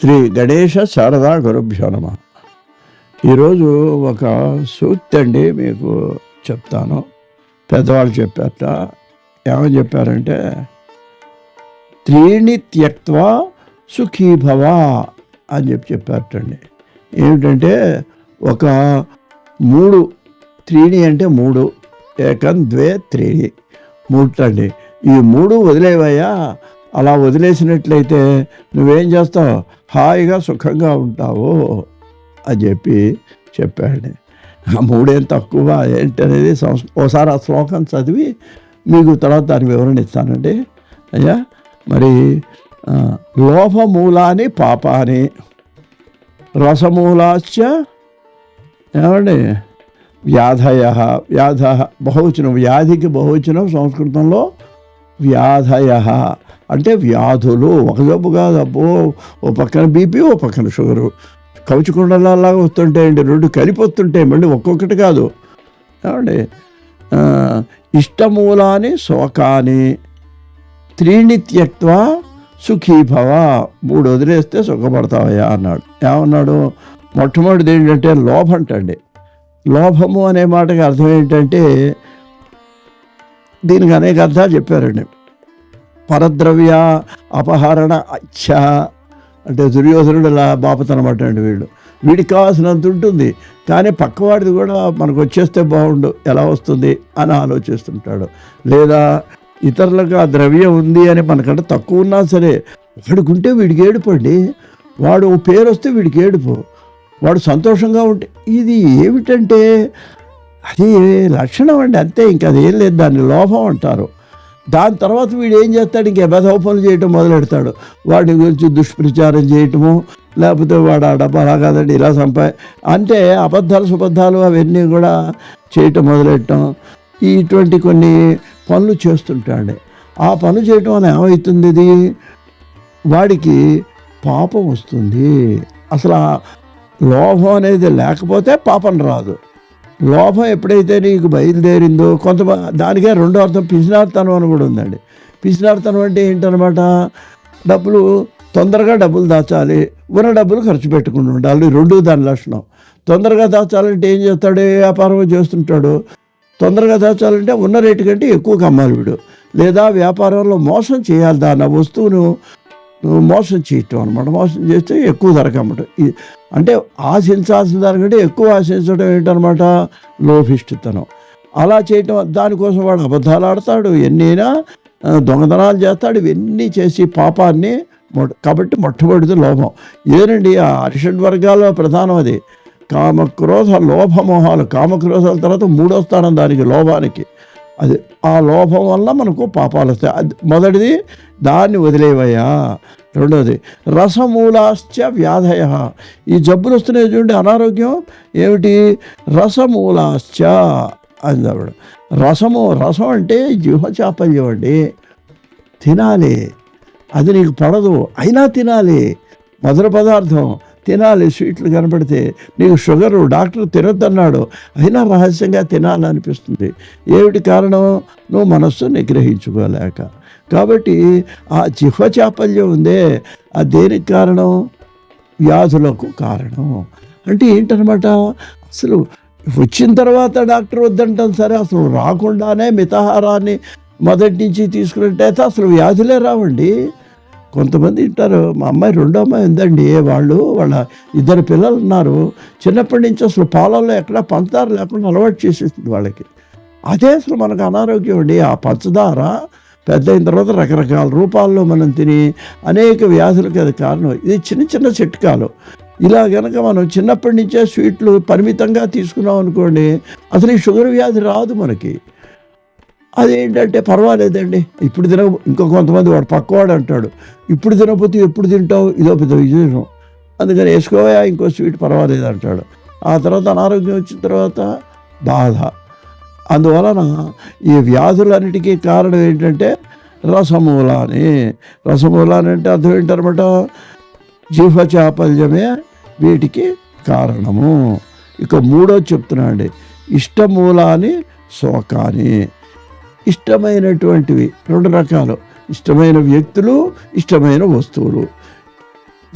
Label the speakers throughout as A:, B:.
A: శ్రీ గణేష శారదా గురుభ్యో నమ. ఈరోజు ఒక సూక్తి అండి మీకు చెప్తాను. పెద్దవాళ్ళు చెప్పారట ఏమని చెప్పారంటే త్రీణి త్యక్వా సుఖీభవ అని చెప్పి చెప్పారటండి. ఏమిటంటే ఒక మూడు త్రీణి అంటే మూడు ఏకం ద్వే త్రీణి. మూడు అండి ఈ మూడు వదిలేవయ్యా అలా వదిలేసినట్లయితే నువ్వేం చేస్తావు? హాయిగా సుఖంగా ఉంటావు అని చెప్పి చెప్పాడు. ఆ మూడేం తక్కువ ఏంటనేది సంస్ ఓసారి ఆ శ్లోకం చదివి మీకు తర్వాత దాని వివరణ ఇస్తానండి. అయ్యా మరి ఆ, లోభమూలాని పాపాని రసమూలాశ్చ ఏమండి? వ్యాధయ వ్యాధ బహువచనం వ్యాధికి బహువచనం సంస్కృతంలో వ్యాధయ. అంటే వ్యాధులు ఒక జబ్బు కాదు అబ్బో ఓ పక్కన బీపీ ఓ పక్కన షుగరు. కవచకుండలాగా వస్తుంటాయండి రెండు కలిపొస్తుంటాయి మళ్ళీ ఒక్కొక్కటి కాదు. ఏమండి? ఇష్టమూలాని శోకాని త్రీణి సుఖీభవ. మూడు వదిలేస్తే సుఖపడతావయ్యా అన్నాడు. ఏమన్నాడు? మొట్టమొదటిది ఏంటంటే లోభంటండి. లోభము అనే మాటకి అర్థం ఏంటంటే దీనికి అనేక అర్థాలు చెప్పారండి. పరద్రవ్య అపహరణ అచ్చ అంటే దుర్యోధనుడు ఇలా బాపతనమాట అండి వీళ్ళు. వీడికి కావాల్సినంత ఉంటుంది. కానీ పక్కవాడిది కూడా మనకు వచ్చేస్తే బాగుండు. ఎలా వస్తుంది అని ఆలోచిస్తుంటాడు. లేదా ఇతరులకు ఆ ద్రవ్యం ఉంది అని మనకంటే తక్కువ ఉన్నా సరే వాడుకుంటే వీడికి ఏడుపండి వాడు పేరు వస్తే వీడికి ఏడుపు. వాడు సంతోషంగా ఉంటే ఇది ఏమిటంటే అది లక్షణం అండి. అంతే ఇంకా అది ఏం లేదు. దాన్ని లోభం అంటారు. దాని తర్వాత వీడు ఏం చేస్తాడు? ఇంకా బెదవపనులు చేయటం మొదలెడతాడు. వాడి గురించి దుష్ప్రచారం చేయటము లేకపోతే వాడు ఆ డబ్బా అలా కాదండి ఇలా సంపా అంటే అబద్ధాలు సుబద్ధాలు అవన్నీ కూడా చేయటం మొదలెట్టడం. ఇటువంటి కొన్ని పనులు చేస్తుంటాడు. ఆ పనులు చేయటం వల్ల ఏమవుతుంది ఇది? వాడికి పాపం వస్తుంది. అసలు ఆ లోభం అనేది లేకపోతే పాపం రాదు. లోభం ఎప్పుడైతే నీకు బయలుదేరిందో కొంత దానికే రెండో అర్థం పిసినార్తనం అని కూడా ఉందండి. పిసినార్తనం అంటే ఏంటనమాట? డబ్బులు తొందరగా డబ్బులు దాచాలి ఉన్న డబ్బులు ఖర్చు పెట్టుకుని ఉండాలి రెండు దాని లక్షణం. తొందరగా దాచాలంటే ఏం చేస్తాడు? వ్యాపారం చేస్తుంటాడు. తొందరగా దాచాలంటే ఉన్న రేటు కంటే ఎక్కువ కమ్మాలి వీడు. లేదా వ్యాపారంలో మోసం చేయాలి దాని ఆ వస్తువును. మోసం చేయటం అనమాట మోసం చేస్తే ఎక్కువ ధరకు అమ్మటం అంటే ఆశించాల్సిన దానికంటే ఎక్కువ ఆశించడం ఏంటనమాట లోభిష్టితనం. అలా చేయటం దానికోసం వాడు అబద్ధాలు ఆడతాడు ఎన్నైనా దొంగతనాలు చేస్తాడు ఇవన్నీ చేసి పాపాన్ని కాబట్టి మొట్టమొదటిది లోభం. ఏనండి ఆ అరిషడ్ వర్గాల్లో ప్రధానం అది. కామక్రోధ లోభమోహాలు కామక్రోధాల తర్వాత మూడో స్థానం దానికి లోభానికి. అది ఆ లోపం వల్ల మనకు పాపాలు వస్తాయి. అది మొదటిది దాన్ని వదిలేవయ్యా. రెండవది రసమూలాశ్చ వ్యాధయ. ఈ జబ్బులు వస్తున్నాయి చూడండి అనారోగ్యం ఏమిటి? రసమూలాశ్చ అని చెప్పడం రసము రసం అంటే జీవచాపల్యం అండి. తినాలి. అది నీకు పడదు. అయినా తినాలి. మధుర పదార్థం. తినాలి స్వీట్లు కనపడితే నీకు షుగరు డాక్టర్ తినొద్దన్నాడు. అయినా రహస్యంగా తినాలనిపిస్తుంది. ఏమిటి కారణం? నువ్వు మనస్సు నిగ్రహించుకోలేక. కాబట్టి ఆ జిహ్వ చాపల్యం ఉందే. అది దేనికి కారణం? వ్యాధులకు కారణం. అంటే ఏంటనమాట? అసలు వచ్చిన తర్వాత డాక్టర్ వద్దంటాం సరే అసలు రాకుండానే మితాహారాన్ని మొదటి నుంచి తీసుకున్నట్టయితే అసలు వ్యాధులే రావండి. కొంతమంది ఉంటారు మా అమ్మాయి రెండో అమ్మాయి ఉందండి వాళ్ళు? వాళ్ళ ఇద్దరు పిల్లలు ఉన్నారు. చిన్నప్పటి నుంచి అసలు పాలల్లో ఎక్కడ పంచదార లేకుండా అలవాటు చేసేసింది వాళ్ళకి. అదే అసలు మనకు అనారోగ్యం అండి. ఆ పంచదార పెద్ద అయిన తర్వాత రకరకాల రూపాల్లో మనం తిని అనేక వ్యాధులకు అది కారణం. ఇది చిన్న చిన్న చిట్కాలు. ఇలా గనక మనం చిన్నప్పటి నుంచే స్వీట్లు పరిమితంగా తీసుకున్నాం అనుకోండి అసలు ఈ షుగర్ వ్యాధి రాదు మనకి. అదేంటంటే పర్వాలేదండి. ఇప్పుడు తిన ఇంకో కొంతమంది వాడు పక్కవాడు అంటాడు. ఇప్పుడు తినకపోతే ఎప్పుడు తింటావు? ఇదో పెద్ద విజయం అందుకని వేసుకోవా ఇంకో స్వీట్ పర్వాలేదు అంటాడు. ఆ తర్వాత అనారోగ్యం వచ్చిన తర్వాత బాధ. అందువలన ఈ వ్యాధులన్నిటికీ కారణం ఏంటంటే రసమూలాని. రసమూలాని అంటే అర్థం ఏంటనమాట? జీవచాపల్యమే వీటికి కారణము. ఇక మూడో చెప్తున్నా అండి ఇష్టమూలాని శోకాని. ఇష్టమైనటువంటివి రెండు రకాలు. ఇష్టమైన వ్యక్తులు ఇష్టమైన వస్తువులు.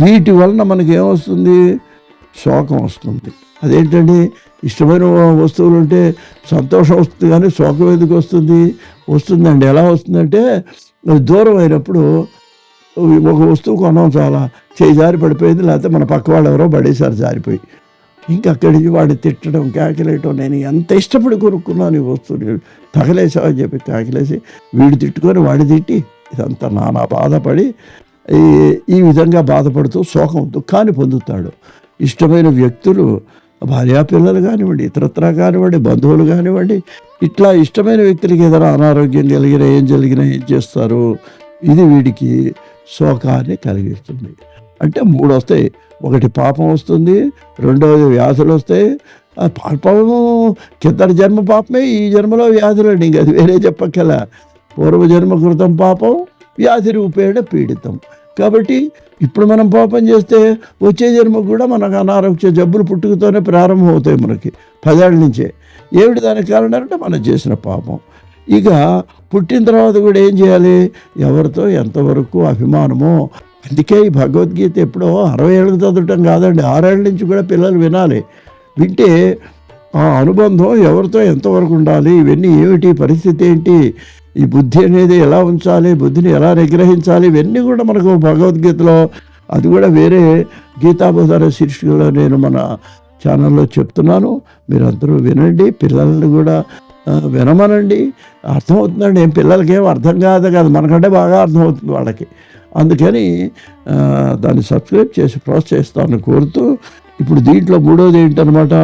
A: వీటి వలన మనకి ఏమొస్తుంది శోకం వస్తుంది. అదేంటండి? ఇష్టమైన వస్తువులు ఉంటే సంతోషం వస్తుంది కానీ శోకం ఎందుకు వస్తుంది? వస్తుందండి. ఎలా వస్తుందంటే అది దూరం అయినప్పుడు ఒక వస్తువు కొనం చాలా చేయి జారి పడిపోయింది లేకపోతే మన పక్క వాళ్ళు ఎవరో పడేసారు జారిపోయి. ఇంకా అక్కడి నుంచి తిట్టడం కేకలేయటం నేను ఎంత ఇష్టపడి కొనుక్కున్నాను ఈ వస్తువుని తగలేసావని చెప్పి కేకలేసి వీడు తిట్టుకొని వాడి తిట్టి ఇదంతా నానా బాధపడి ఈ ఈ విధంగా బాధపడుతూ శోకం దుఃఖాన్ని పొందుతాడు. ఇష్టమైన వ్యక్తులు భార్యా పిల్లలు కానివ్వండి ఇతరత్ర కానివ్వండి బంధువులు కానివ్వండి ఇట్లా ఇష్టమైన వ్యక్తులకి ఏదైనా అనారోగ్యం కలిగినా ఏం జరిగినా ఏం చేస్తారు? ఇది వీడికి శోకాన్ని కలిగిస్తుంది. అంటే మూడు వస్తాయి. ఒకటి పాపం వస్తుంది రెండవది వ్యాధులు వస్తాయి. పాపము కిందటి జన్మ పాపమే ఈ జన్మలో వ్యాధులు అండి. అది వేరే చెప్పక్కల పూర్వజన్మ కృతం పాపం వ్యాధి రూపేణ పీడితం. కాబట్టి ఇప్పుడు మనం పాపం చేస్తే వచ్చే జన్మకు కూడా మనకు అనారోగ్య జబ్బులు పుట్టుకతోనే ప్రారంభం అవుతాయి మనకి. పదేళ్ళ నుంచే. ఏమిటి దానికి కారణం అంటే మనం చేసిన పాపం. ఇక పుట్టిన తర్వాత కూడా ఏం చేయాలి? ఎవరితో ఎంతవరకు అభిమానమో అందుకే ఈ భగవద్గీత ఎప్పుడో అరవై ఏళ్ళు చదవటం కాదండి. ఆరేళ్ళ నుంచి కూడా పిల్లలు వినాలి. వింటే ఆ అనుబంధం ఎవరితో ఎంతవరకు ఉండాలి? ఇవన్నీ ఏమిటి? పరిస్థితి ఏంటి? ఈ బుద్ధి అనేది ఎలా ఉంచాలి? బుద్ధిని ఎలా నిగ్రహించాలి? ఇవన్నీ కూడా మనకు భగవద్గీతలో అది కూడా వేరే గీతాబోధన శీర్షికలో నేను మన ఛానల్లో చెప్తున్నాను. మీరందరూ వినండి. పిల్లల్ని కూడా వినమనండి. అర్థమవుతుందండి. ఏం పిల్లలకేం అర్థం కాదు కాదు. మనకంటే బాగా అర్థమవుతుంది వాళ్ళకి. అందుకని దాన్ని సబ్స్క్రైబ్ చేసి ప్రోత్సహిస్తాను కోరుతూ ఇప్పుడు దీంట్లో మూడోది ఏంటనమాట?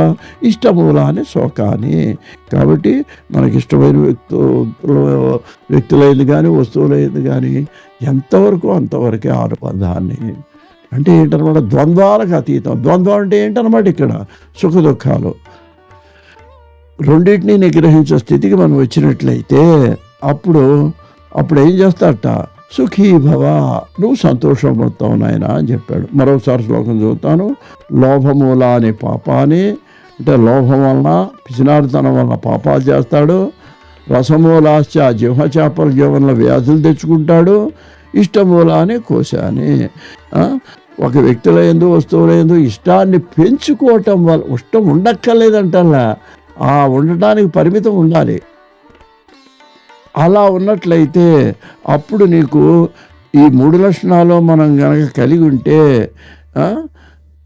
A: ఇష్టమూల అని శోకాని కాబట్టి మనకి ఇష్టమైన వ్యక్తులు వ్యక్తులైంది కానీ వస్తువులైంది కానీ ఎంతవరకు అంతవరకే అనుబంధాన్ని. అంటే ఏంటనమాట? ద్వంద్వాలకు అతీతం. ద్వంద్వం అంటే ఏంటనమాట ఇక్కడ? సుఖ దుఃఖాలు. రెండింటినీ నిగ్రహించే స్థితికి మనం వచ్చినట్లయితే అప్పుడు అప్పుడు ఏం చేస్తాడట సుఖీ భవ నువ్వు సంతోషం పడతావు నాయన అని చెప్పాడు. మరోసారి శ్లోకం చదువుతాను. లోభమూల అనే పాపాన్ని అంటే లోభం వలన పిసినారితనం వలన పాపాలు చేస్తాడు. రసమూలాశ్చ జిహ్వ చేపల జీవనంలో వ్యాధులు తెచ్చుకుంటాడు. ఇష్టమూల అని కోశాని. ఒక వ్యక్తుల ఎందు వస్తువుల ఎందు ఇష్టాన్ని పెంచుకోవటం వల్ల ఇష్టం ఉండక్కర్లేదంటల్లా. ఆ ఉండటానికి పరిమితం ఉండాలి. అలా ఉన్నట్లయితే అప్పుడు నీకు ఈ మూడు లక్షణాలు మనం కనుక కలిగి ఉంటే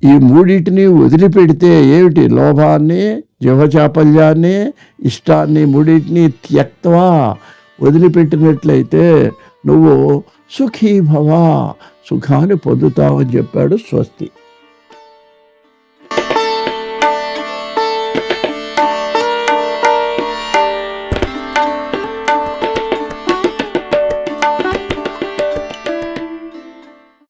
A: ఈ మూడింటిని వదిలిపెడితే ఏమిటి? లోభాన్ని జీవచాపల్యాన్ని ఇష్టాన్ని మూడింటిని త్యక్తవా? వదిలిపెట్టినట్లయితే నువ్వు సుఖీభవ సుఖాన్ని పొందుతావని చెప్పాడు స్వస్తి.